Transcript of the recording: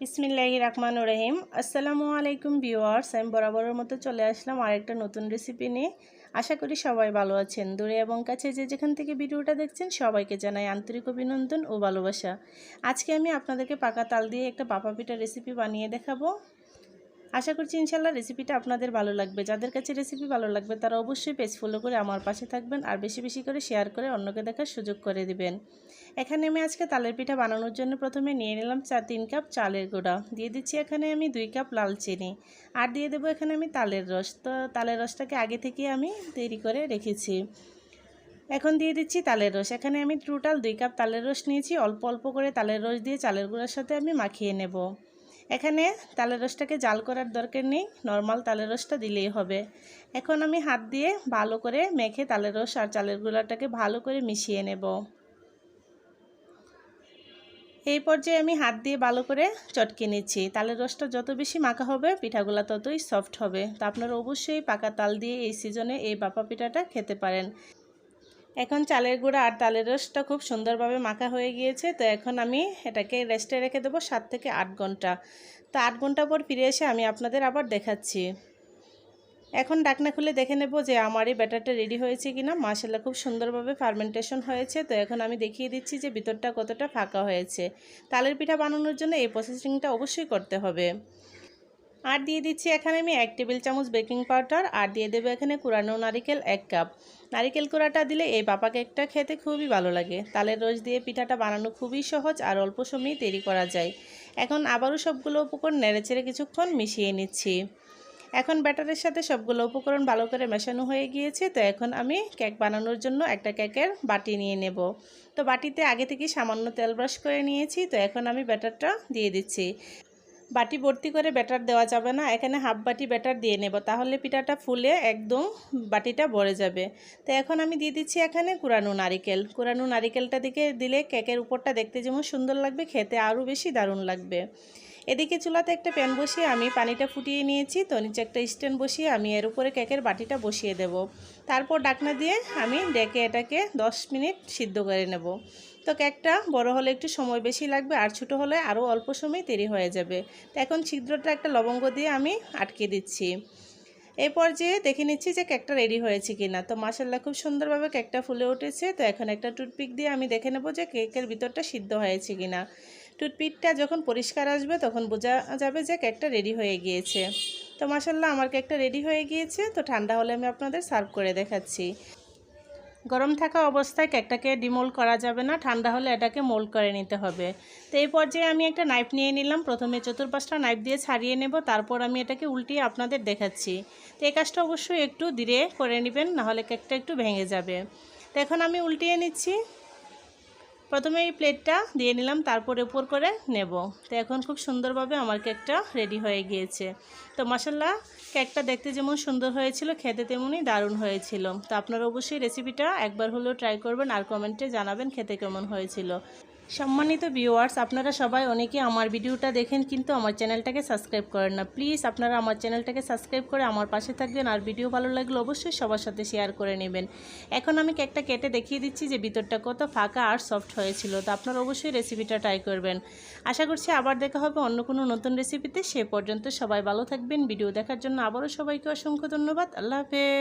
বিসমিল্লাহি রহমান রহিম। আসসালামু আলাইকুম ভিউয়ার্স, আমি বরাবরের মতো চলে আসলাম আরেকটা নতুন রেসিপি নিয়ে। আশা করি সবাই ভালো আছেন। দূরে এবং কাছে যে যেখান থেকে ভিডিওটা দেখছেন, সবাইকে জানাই আন্তরিক অভিনন্দন ও ভালোবাসা। আজকে আমি আপনাদেরকে পাকা তাল দিয়ে একটা পাপা পিঠা রেসিপি বানিয়ে দেখাবো। আশা করছি ইনশাল্লাহ রেসিপিটা আপনাদের ভালো লাগবে। যাদের কাছে রেসিপি ভালো লাগবে, তারা অবশ্যই পেজ ফলো করে আমার পাশে থাকবেন আর বেশি বেশি করে শেয়ার করে অন্যকে দেখার সুযোগ করে দিবেন। এখানে আমি আজকে তালের পিঠা বানানোর জন্য প্রথমে নিয়ে নিলাম চা তিন কাপ চালের গুঁড়া। দিয়ে দিচ্ছি এখানে আমি দুই কাপ লাল চিনি। আর দিয়ে দেবো এখানে আমি তালের রস। তো তালের রসটাকে আগে থেকে আমি তৈরি করে রেখেছি। এখন দিয়ে দিচ্ছি তালের রস। এখানে আমি টোটাল দুই কাপ তালের রস নিয়েছি। অল্প অল্প করে তালের রস দিয়ে চালের গুঁড়ার সাথে আমি মাখিয়ে নেব। এখানে তালের রসটাকে জাল করার দরকার নেই। নর্মাল তালের রসটা দিলেই হবে। এখন আমি হাত দিয়ে ভালো করে মেখে তালের রস আর চালের গুঁড়াটাকে ভালো করে মিশিয়ে নেব। এই পর্যায়ে আমি হাত দিয়ে ভালো করে চটকে নিচ্ছি। তালের রসটা যত বেশি মাখা হবে, পিঠাগুলো ততই সফট হবে। তা আপনারা অবশ্যই পাকা তাল দিয়ে এই সিজনে এই বাপা পিঠাটা খেতে পারেন। এখন চালের গুঁড়া আর তালের রসটা খুব সুন্দরভাবে মাখা হয়ে গিয়েছে, তো এখন আমি এটাকে রেস্টে রেখে দেবো সাত থেকে আট ঘণ্টা। তো আট ঘণ্টা পর ফিরে এসে আমি আপনাদের আবার দেখাচ্ছি। এখন ডাকনা খুলে দেখে নেব যে আমার এই ব্যাটারটা রেডি হয়েছে কিনা। মাসাল্লাহ খুব সুন্দরভাবে ফার্মেন্টেশন হয়েছে। তো এখন আমি দেখিয়ে দিচ্ছি যে ভিতরটা কতটা ফাঁকা হয়েছে। তালের পিঠা বানানোর জন্য এই প্রসেসিংটা অবশ্যই করতে হবে। আর দিয়ে দিচ্ছি এখানে আমি এক টেবিল চামচ বেকিং পাউডার আর দিয়ে দেবো এখানে কুড়ানো নারিকেল এক কাপ নারিকেল কুড়াটা দিলে এই পাপা কেকটা খেতে খুবই ভালো লাগে। তালের রস দিয়ে পিঠাটা বানানো খুবই সহজ আর অল্প সময়ে তৈরি করা যায়। এখন আবারও সবগুলো উপকরণ নেড়েচেড়ে কিছুক্ষণ মিশিয়ে নিচ্ছি। এখন ব্যাটারের সাথে সবগুলো উপকরণ ভালো করে মেশানো হয়ে গিয়েছে, তো এখন আমি কেক বানানোর জন্য একটা কেকের বাটি নিয়ে নেব। তো বাটিতে আগে থেকে সামান্য তেল ব্রাশ করে নিয়েছি, তো এখন আমি ব্যাটারটা দিয়ে দিচ্ছি। বাটি ভর্তি করে ব্যাটার দেওয়া যাবে না, এখানে হাফ বাটি ব্যাটার দিয়ে নেব, তাহলে পিঠাটা ফুলে একদম বাটিটা ভরে যাবে। তো এখন আমি দিয়ে দিচ্ছি এখানে কুরানো নারিকেল। কুরানো নারিকেলটা দিকে দিলে কেকের উপরটা দেখতে যেমন সুন্দর লাগবে, খেতে আরও বেশি দারুণ লাগবে। এদিকে চুলাতে একটা প্যান বসিয়ে আমি পানিটা ফুটিয়ে নিয়েছি, তো নিচে একটা স্ট্যান্ড বসিয়ে আমি এর উপরে কেকের বাটিটা বসিয়ে দেব। তারপর ডাকনা দিয়ে আমি ডেকে এটাকে 10 মিনিট সিদ্ধ করে নেব। তো কেকটা বড় হলে একটু সময় বেশি লাগবে, আর ছোটো হলে আরও অল্প সময় দেরি হয়ে যাবে। তো এখন ছিদ্রটা একটা লবঙ্গ দিয়ে আমি আটকে দিচ্ছি। এই পর্যায়ে দেখে নিচ্ছি যে কেকটা রেডি হয়েছে কি না তো মাসাল্লাহ খুব সুন্দরভাবে কেকটা ফুলে উঠেছে। তো এখন একটা টুথপিক দিয়ে আমি দেখে নেব যে কেকের ভিতরটা সিদ্ধ হয়েছে কি না টুথপিকটা যখন পরিষ্কার আসবে তখন বোঝা যাবে যে কেকটা রেডি হয়ে গিয়েছে। তো মাসাল্লাহ আমার কেকটা রেডি হয়ে গিয়েছে। তো ঠান্ডা হলে আমি আপনাদের সার্ভ করে দেখাচ্ছি। গরম থাকা অবস্থায় কেকটাকে ডিমোল করা যাবে না, ঠান্ডা হলে এটাকে মোল করে নিতে হবে। তো এই পর্যায়ে আমি একটা নাইফ নিয়ে নিলাম, প্রথমে চতুর্পাশটা নাইফ দিয়ে ছাড়িয়ে নেব, তারপর আমি এটাকে উল্টিয়ে আপনাদের দেখাচ্ছি। তো এই কাজটা অবশ্যই একটু ধীরে করে নেবেন, নাহলে কেকটা একটু ভেঙে যাবে। তো এখন আমি উল্টিয়ে নিচ্ছি। প্রথমে এই প্লেটটা দিয়ে নিলাম, তারপর উপর করে নেব। তো এখন খুব সুন্দরভাবে আমার কেকটা রেডি হয়ে গিয়েছে। তো মশাল্লা কেকটা দেখতে যেমন সুন্দর হয়েছিল, খেতে তেমনই দারুণ হয়েছিল। তো আপনারা অবশ্যই রেসিপিটা একবার হলেও ট্রাই করবেন আর কমেন্টে জানাবেন খেতে কেমন হয়েছিল। সম্মানিত ভিউয়ার্স আপনারা সবাই অনেকে আমার ভিডিওটা দেখেন, কিন্তু আমার চ্যানেলটাকে সাবস্ক্রাইব করেন না। প্লিজ আপনারা আমার চ্যানেলটাকে সাবস্ক্রাইব করে আমার পাশে থাকবেন, আর ভিডিও ভালো লাগলে অবশ্যই সবার সাথে শেয়ার করে নেবেন। এখন আমি কেকটা কেটে দেখিয়ে দিচ্ছি যে ভিতরটা কত ফাঁকা আর সফট হয়েছিল। তো আপনারা অবশ্যই রেসিপিটা ট্রাই করবেন। আশা করছি আবার দেখা হবে অন্য কোনো নতুন রেসিপিতে সে পর্যন্ত সবাই ভালো থাকবেন। ভিডিও দেখার জন্য আবারও সবাইকে অসংখ্য ধন্যবাদ। আল্লাহ হাফেজ।